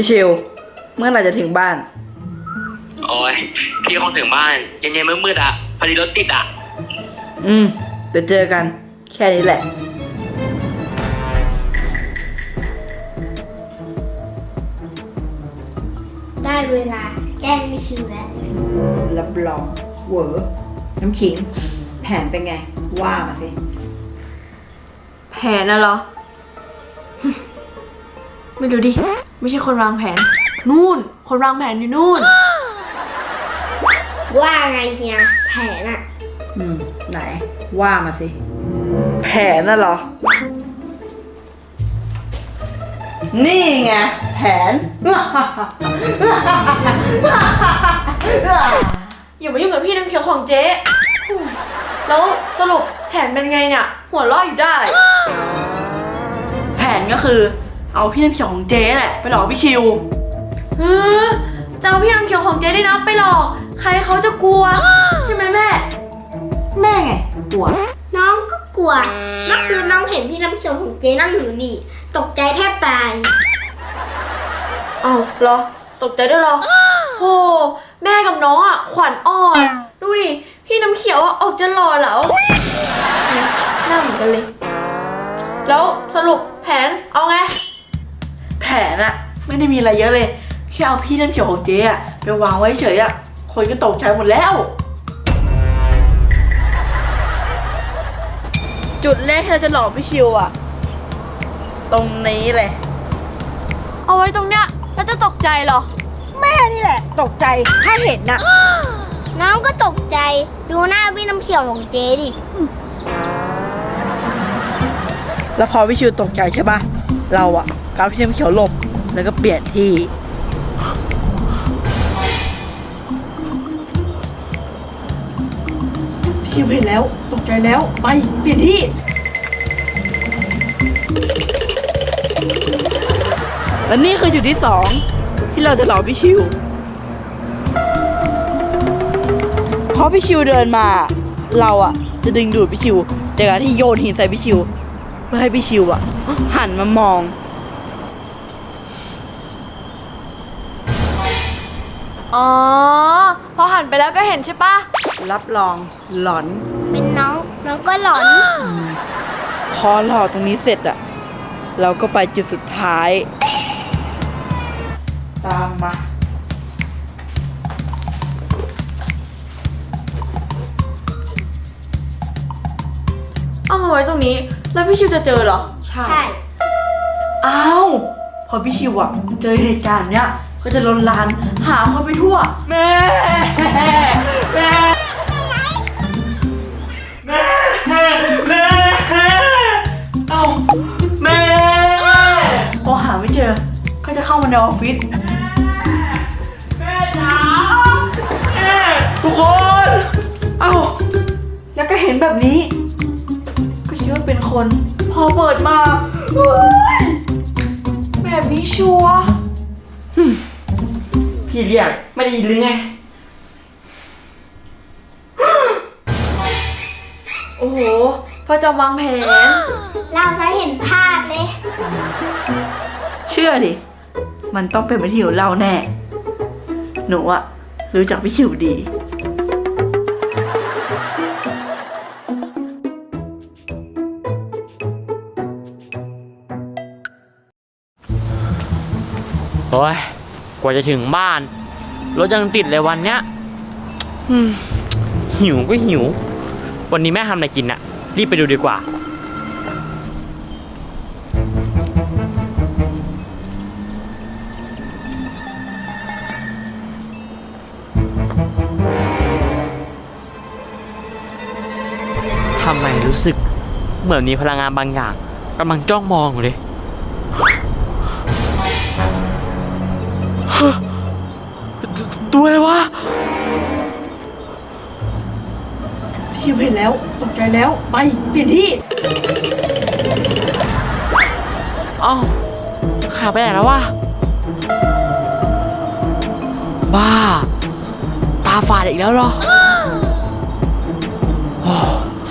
พี่ชิว เมื่อไหร่จะถึงบ้าน โอ้ยพี่คงถึงบ้านเย็นๆมืดๆอะพอดีรถติดอะ อืมเดี๋ยวเจอกัน แค่นี้แหละ ได้เวลาแกล้งไม่ชิวแล้ว รับรองเหวอน้ำขิง แผนเป็นไง ว่ามาสิ แผนน่ะเหรอ ไม่รู้ดิ ไม่ใช่คนวางแผน นู่น คนวางแผนอยู่นู่น ว่าไงเฮียแผนอะอืม ไหน ว่ามาสิ แผนน่ะเหรอ นี่ไง แผน อย่ามายุ่งกับพี่น้ำเขียวของเจ๊แล้วสรุปแผนเป็นไงเนี่ย หัวเราะอยู่ได้ แผนก็คือ เอาพี่น้ำเขียวของเจ๊แหละไปหลอกพี่ชิว เออจะเอาพี่น้ำเขียวของเจ๊ได้นะไปหลอก ใครเขาจะกลัว ใช่ไหมแม่ แม่ไงกลัว น้องก็กลัวเมื่อคืนน้องเห็นพี่น้ำชมของเจ๊นั่งอยู่นี่ ตกใจแทบตายอ้าวเหรอ ตกใจด้วยเหรอโหแม่กับน้องอะขวัญอ่อน ดูดิ พี่น้ำเขียวอะออกจะหล่อเหลาเนี่ยหน้าเหมือนกันเลย แล้วสรุปแผนเอาไงแผ นอะไม่ได้มีอะไรเยอะเลย แค่เอาพี่น้ำเขียวของเจ๊อะไปวางไว้เฉยอะคนก็ตกใจหมดแล้ว จุดแรกที่เราจะหลอกพี่ชิวอะตรงนี้เลย เอาไว้ตรงเนี้ยแล้วจะตกใจเหรอ แม่นี่แหละ ตกใจถ้าเห็นน่ะน้องก็ตกใจ ดูหน้าพี่น้ำเขียวของเจ๊ดิ แล้วพอพี่ชิวตกใจใช่ปะเราอะกเอาพี่น้ำเขียวหลบ แล้วก็เปลี่ยนที่พี่ชิวเห็นแล้ว ตกใจแล้ว ไป เปลี่ยนที่ และนี่คือจุดที่สองที่เราจะหลอกพี่ชิวพอพี่ชิวเดินมา เราอะจะดึงดูดพี่ชิวจากการที่โยนหินใส่พี่ชิวเพื่อให้พี่ชิวอะหันมามอง อ๋อ พอหันไปแล้วก็เห็นใช่ปะรับรองหลอน เป็นน้อง น้องก็หลอน พอหลอกตรงนี้เสร็จอะเราก็ไปจุดสุดท้าย ตามมา เอามาไว้ตรงนี้ แล้วพี่ชิวจะเจอเหรอ ใช่ อ้าว พอพี่ชิวอะเจอเหตุการณ์เนี้ย ก็จะลนลานหาเขาไปทั่ว แม่ แม่ แม่ แม่ เอ้า แม่ พอหาไม่เจอ ก็จะเข้ามาในออฟฟิศ แม่จ๋าแม่ทุกคน เอ้า แล้วก็เห็นแบบนี้ ก็คิดว่าเป็นคน พอเปิดมาเฮ้ยแบบนี้ชัวร์หึ่ม พี่เรียกไม่ได้ยินหรือไง โอ้โหพอจะวางแผน เราจะเห็นภาพเลย เชื่อดิ มันต้องเป็นวิธีของเราแน่ หนูอะรู้จักพี่ชิวดี โอ้ย กว่าจะถึงบ้าน รถยังติดเลยวันเนี้ยอืมหิวก็หิว วันนี้แม่ทำอะไรกินอะรีบไปดูดีกว่า ทำไมรู้สึก เหมือนมีพลังงานบางอย่างกำลังจ้องมองอยู่เลยิวเห็นแล้ว ตกใจแล้วไปเปลี่ยนที่อ้าหายไปไหนแล้ววะบ้า ตาฝาดอีกแล้วเหรอโอ้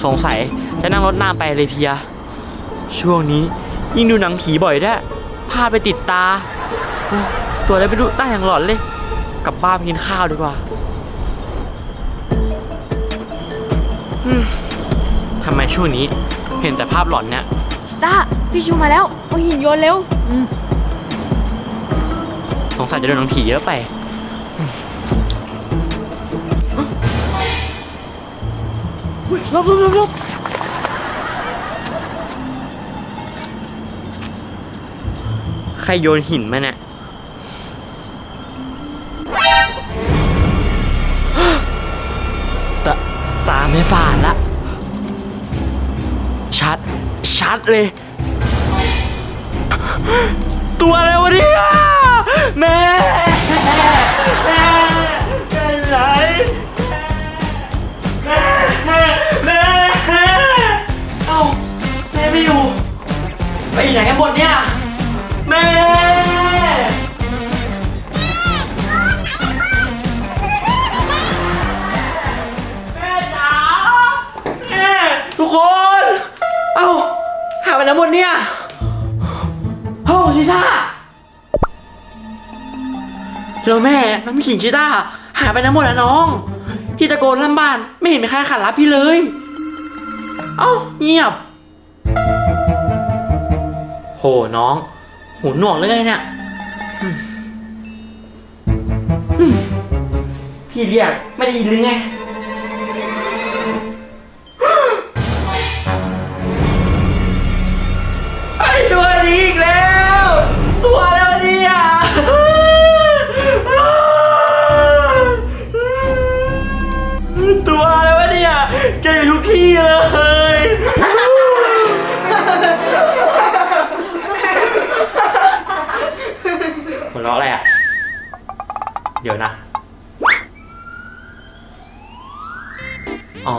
สงสัยจะนั่งรถนานไปเลยเพีย ช่วงนี้ยิ่งดูหนังผีบ่อยด้วยพาไปติดตา ตัวอะไรไม่รู้หน้าอย่างหลอนเลย กลับบ้านไปกินข้าวดีกว่า ทำไมช่วงนี้เห็นแต่ภาพหลอนเนี่ยชิต้าพี่ชิวมาแล้วเอาหินโยนเร็วสงสัยจะโดนน้องผีเยอะไปอุ๊ยลบลบลบลบใครโยนหินมาเนี่ย ชัด ชัดเลย ตัวอะไรวะเนี่ยแม่แม่เป็นไรแม่แม่แม่เอ้าแม่ไม่อยู่ไปไหนกันหมดเนี่ยแม่ หายไปไหนหมดเนี่ยโอ้ชิต้าแล้วแม่น้ำขิงชิต้าหายไปไหนหมดแล้วน้อง พี่ตะโกนลั่นบ้านไม่เห็นมีใครขันรับพี่เลย เอ้าเงียบ โหน้อง หูหนวกเลยไงเนี่ยพี่เรียกไม่ได้ยินหรือไง อ๋อ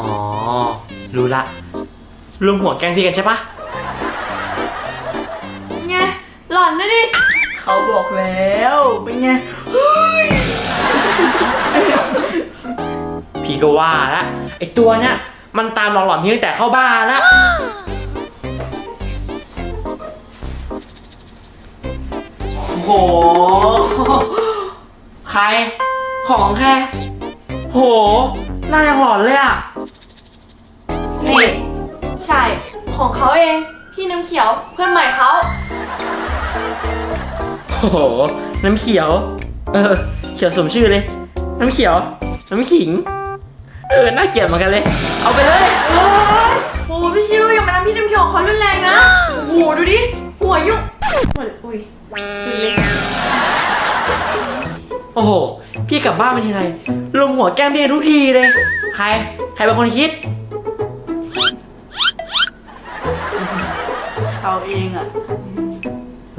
รู้ละรวมหัวแกล้งพี่กันใช่ปะไงหล่อนนะดิ เขาบอกแล้ว เป็นไง พี่ก็ว่าละไอตัวเนี้ยมันตามหลอกหลอนพี่ตั้งแต่เข้าบ้านละโหใคร ของแค่โห หน้ายังหลอนเลยอะ นี่ใช่ ของเขาเอง พี่น้ำเขียวเพื่อนใหม่เขาโอ้โห น้ำเขียว เออ เขียวสมชื่อเลย น้ำเขียว น้ำขิง เออ น่าเกลียดเหมือนกันเลย เอาไปเลยโอ้พี่ชิวอย่ามาทำพี่น้ำเขียวของเขารุนแรงนะโอ้โหดูดิ หัวยุ่งเหมือนอุ้ยเล็กโอ้โห พี่กลับบ้านไปทีไร ลมหัวแก้มพี่ทุกทีเลย ใคร ใครเป็นคนคิดเขาเองอะ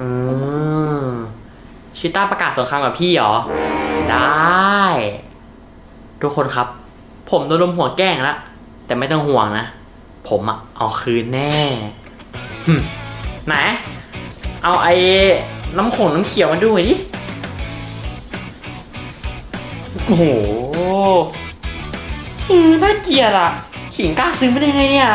อืมชิต้าประกาศสงครามกับพี่เหรอ ได้ ทุกคนครับ ผมโดนลมหัวแกล้งแล้วแต่ไม่ต้องห่วงนะ ผมอะเอาคืนแน่หึไหน เอาไอ้น้ำขงน้ำเขียวมาดูหน่อยดิ โอ้โหอือน่าเกลียดอะขิงกล้าซื้อไม่ได้ไงเนี่ย